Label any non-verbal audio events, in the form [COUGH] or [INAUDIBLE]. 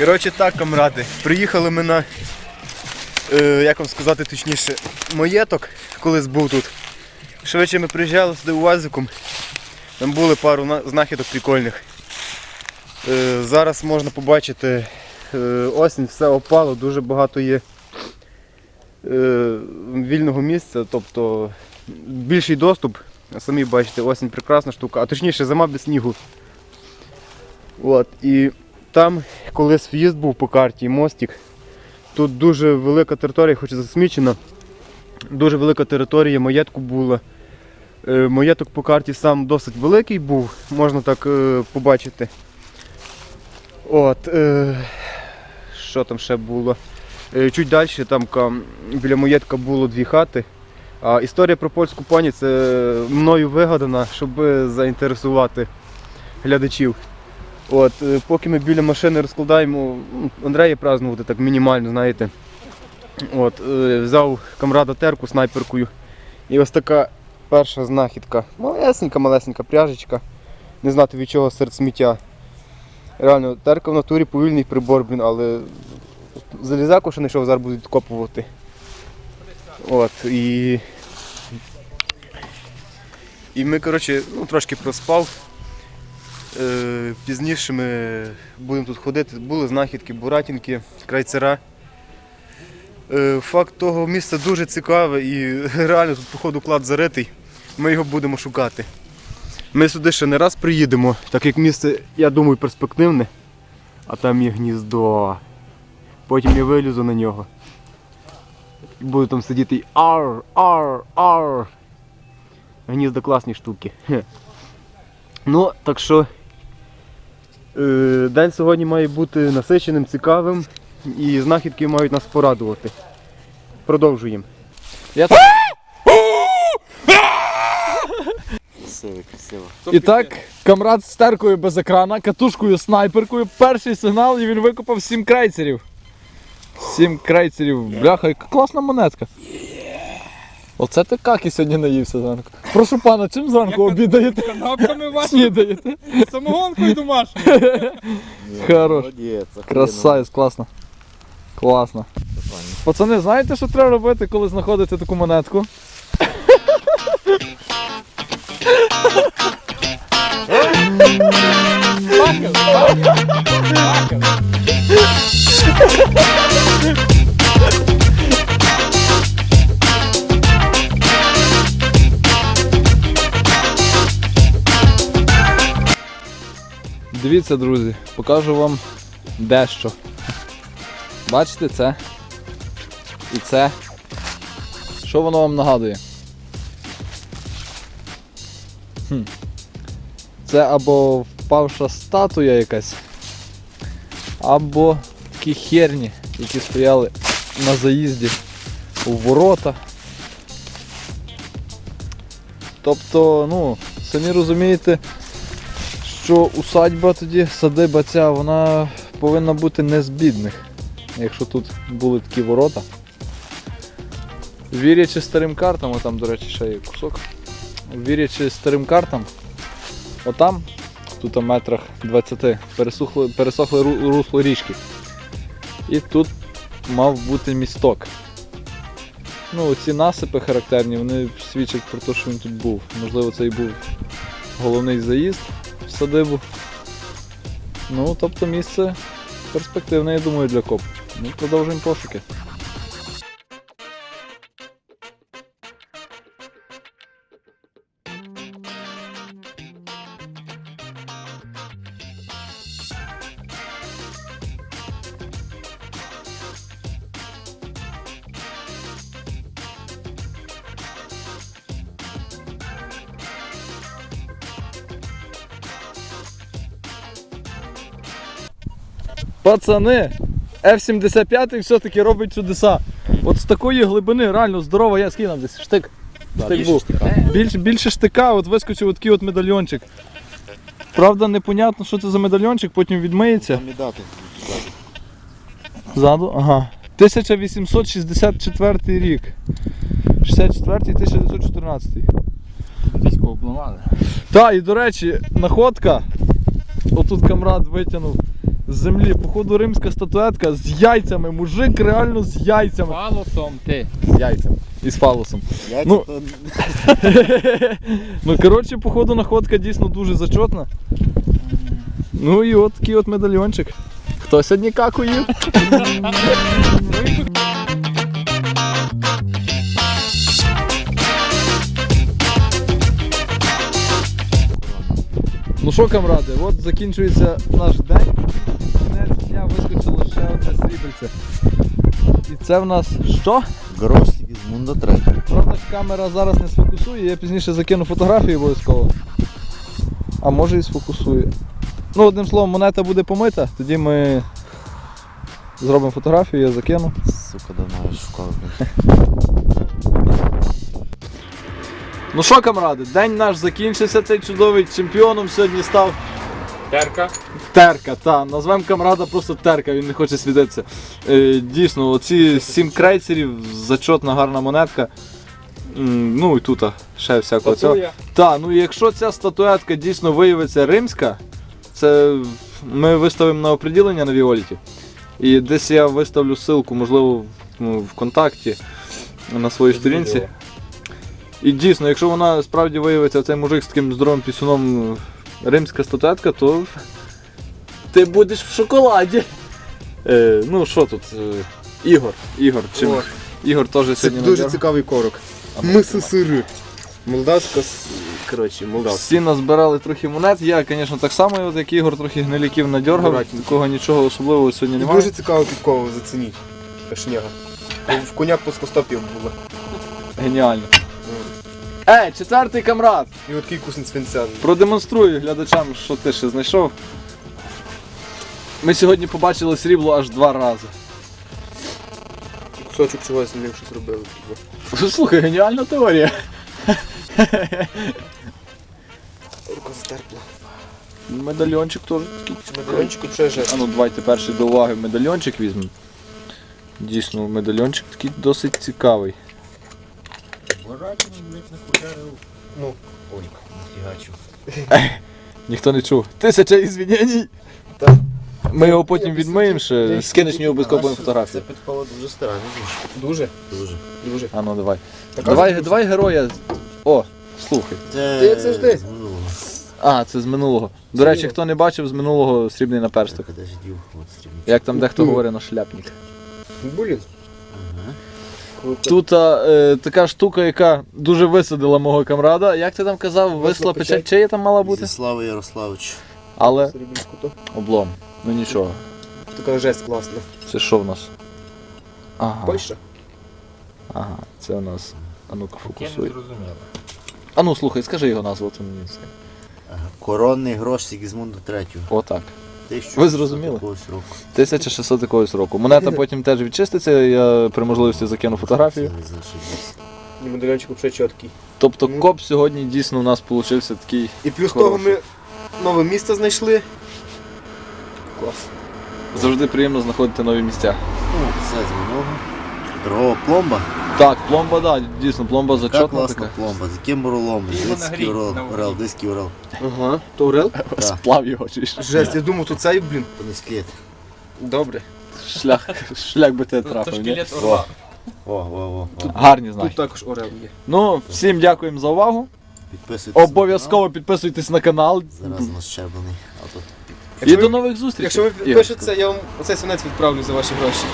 Коротше так, камради, приїхали ми на, е, як вам сказати точніше, маєток, колись був тут. Швидше ми приїжджали сюди УАЗиком. Там були пару на- знахідок прикольних. Е, зараз можна побачити е, осінь, все опало, дуже багато є е, вільного місця, тобто більший доступ. Самі бачите, осінь прекрасна штука, а точніше зима без снігу. От, і там колись в'їзд був по карті, мостик. Тут дуже велика територія, хоч і засмічена. Дуже велика територія маєтку була. Е, Маєток по карті сам досить великий був, можна так е, побачити. От, е, що там ще було? Чуть далі там біля маєтка було дві хати. А історія про польську пані це мною вигадана, щоб заінтересувати глядачів. От, е, поки ми біля машини розкладаємо, м, Андрея празднувати так мінімально, знаєте. От, е, взяв камрада терку снайперкою. І ось така перша знахідка. Малесенька, малесенька пряжечка. Не знати від чого серед сміття. Реально, терка в натурі повільний прибор, блін, але залізаку ще знайшов, зараз буду відкопувати. От, і. І ми, коротше, ну, трошки проспав. Е, Пізніше ми будемо тут ходити. Були знахідки, буратінки, крайцера. Е, Факт того місця дуже цікавий і [LAUGHS] реально тут, походу, клад заритий. Ми його будемо шукати. Ми сюди ще не раз приїдемо, так як місце, я думаю, перспективне, а там є гніздо. Потім я вилізу на нього. Буду там сидіти і ар, ар, ар. Гнізда класні штуки. Ну, так що день сьогодні має бути насиченим, цікавим і знахідки мають нас порадувати. Продовжуємо. Я. Красиво, красиво. І так, камрад з теркою без екрана, катушкою, снайперкою, перший сигнал і він викопав 7 крейцерів. 7 крейцерів. Бляха, яка класна монетка. Оце ти каки сьогодні наївся зранку. Прошу пана, чим зранку обідаєте? Канапками ваші Снідаєте? самогонкою домашньою. [LAUGHS] Хорош. Молодець. Красавець, класно. Класно. Пацани, знаєте, що треба робити, коли знаходите таку монетку? Дивіться, друзі, покажу вам дещо. Бачите це? І це. Що воно вам нагадує? Хм. Це або впавша статуя якась, або такі херні, які стояли на заїзді у ворота. Тобто, ну, самі розумієте, що усадьба тоді, садиба ця, вона повинна бути не з бідних якщо тут були такі ворота. Вірячи старим картам, там, до речі, ще є кусок. Вірячи старим картам, отам, тут о метрах 20, пересохло, пересохло ру- русло річки. І тут мав бути місток. Ну, ці насипи характерні, вони свідчать про те, що він тут був. Можливо, це і був головний заїзд садибу. Ну, тобто місце перспективне, я думаю, для коп. Ну, продовжуємо пошуки. Пацани, F-75 все-таки робить чудеса. От з такої глибини реально здорова, я скинув десь штик. Штик був. Більше, більше штика, от вискочив от такий от медальйончик. Правда, непонятно, що це за медальйончик, потім відмиється. Ззаду, ага. 1864 рік. 64 1914. Військово обламали. Так, і до речі, находка. Отут камрад витягнув з землі. Походу римська статуетка з яйцями. Мужик реально з яйцями. Фалосом ти. З яйцями. І з фалосом. Я Ну. ну... [LAUGHS] ну, коротше, походу, находка дійсно дуже зачетна. Ну і от такий от медальйончик. Хто сьогодні каку їв? Ну що, камради, от закінчується наш день. Кінець вискочило ще одне срібельце. І це в нас що? З Мундо третього. Правда, камера зараз не сфокусує, я пізніше закину фотографії обов'язково. А може і сфокусує. Ну, одним словом, монета буде помита, тоді ми зробимо фотографію, я закину. Сука, давно я шукав. Ну що, камради, день наш закінчився, цей чудовий чемпіоном сьогодні став Терка. Терка, та, назвемо камрада просто Терка, він не хоче світитися. Е, дійсно, оці сім крейцерів, зачотна гарна монетка. М, Ну і тут ще всякого цього. Татуя. Так, ну і якщо ця статуетка дійсно виявиться римська, це ми виставимо на оприділення на Віоліті. І десь я виставлю ссылку, можливо, ну, в контакті на своїй сторінці. І дійсно, якщо вона справді виявиться цей мужик з таким здоровим пісюном римська статуетка, то ти будеш в шоколаді. Е, ну що тут? Е, Ігор. Ігор. Чим? О. Ігор теж Це сьогодні дуже надягав. цікавий корок. Миси-сири. Молдавська, с- коротше, молдавська. Всі назбирали трохи монет. Я, звісно, так само, от як Ігор, трохи гниляків надьоргав. Акуратненько. Такого нічого особливого сьогодні І немає. дуже цікаво підкову, зацініть. Шняга. В коня плоскостопів було. Геніально. Ей, четвертий камрад! І от кусень свинця. Продемонструю глядачам, що ти ще знайшов. Ми сьогодні побачили срібло аж два рази. Кусочок чогось ним щось робили. Слухай, геніальна теорія. Рука затерпла. Медальйончик теж такий. Медальончику ще же. А ну давайте перший до уваги медальйончик візьмемо. Дійсно, медальйончик такий досить цікавий. Ну, Ой, нафігачу. Ніхто не чув. Тисяча ізвінєній. Так. Ми його потім відмиємо ще, скинеш мені обов'язково фотографію. Це підкова дуже стара, не дуже, дуже. дуже. А ну давай. Давай, ж- давай героя. О, слухай. Це Ти як завжди. з минулого. А, це з минулого. До речі, хто не бачив, з минулого срібний наперсток. Ж. Як там дехто говорить на шляпник. Блін. Круто. Тут а, е, така штука, яка дуже висадила мого камрада. Як ти там казав, висла печать. печать, чия там мала бути? Зіслава Ярославович. Але облом. Ну нічого. Така жесть класна. Це що в нас? Ага. Польща? Ага, це у нас. А ну-ка Я не фокусуй. зрозумів. А ну слухай, скажи його назву, то мені це. Коронний грош Сігізмунда третього. Отак. 1600 Ви зрозуміли? якогось року. 1600 якогось року. Монета потім теж відчиститься, я при можливості закину фотографію. І медальончик взагалі чіткий. Тобто Ну. коп сьогодні дійсно у нас получився такий. І плюс Хороший. того ми нове місце знайшли. Клас. Завжди приємно знаходити нові місця. Ну, все з минулого. Дрова пломба. Так, пломба, да, дійсно, пломба Така зачетна класна така. пломба. З яким вона Дицький гріє урал. на. Урал. Ага. То Орел? Так. [LAUGHS] Сплав його чи що? Жесть, я думав, тут цей, блін. То не скелет. Добре. Шлях, шлях би тебе трапив. ні? шкелет орла. О, о, о, о. Гарні Тут також Орел є. Ну, всім дякуємо за увагу. Підписуйтесь. Обов'язково підписуйтесь на канал. Зараз у нас тут І до нових зустрічей. Якщо ви підпишете, я вам оцей свинець відправлю за ваші гроші.